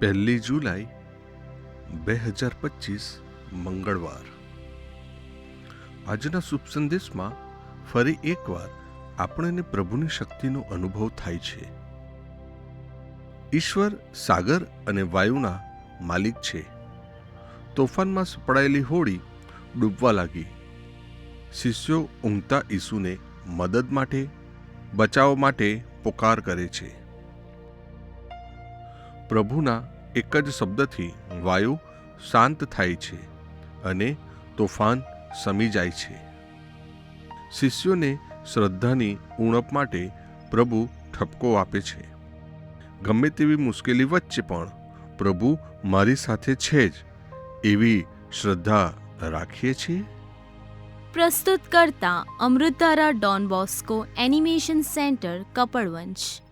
પહેલી જુલાઈ બે હજાર પચીસ મંગળવાર. આજના શુભ સંદેશમાં ફરી એકવાર આપણને પ્રભુની શક્તિનો અનુભવ થાય છે. ઈશ્વર, સાગર અને વાયુના માલિક છે. તોફાનમાં સપડાયેલી હોડી ડૂબવા લાગી. શિષ્યો ઊંઘતા ઈસુને મદદ માટે, બચાવ માટે પોકાર કરે છે. પ્રભુના એક જ શબ્દથી વાયુ શાંત થાય છે અને તોફાન સમી જાય છે. શિષ્યોને શ્રદ્ધાની ઉણપ માટે પ્રભુ ઠપકો આપે છે. ગમે તેવી મુશ્કેલી વચ્ચે પણ પ્રભુ મારી સાથે છે જ એવી શ્રદ્ધા રાખીએ છીએ. પ્રસ્તુત કરતા અમૃતારા Don Bosco animation center Kapadvanj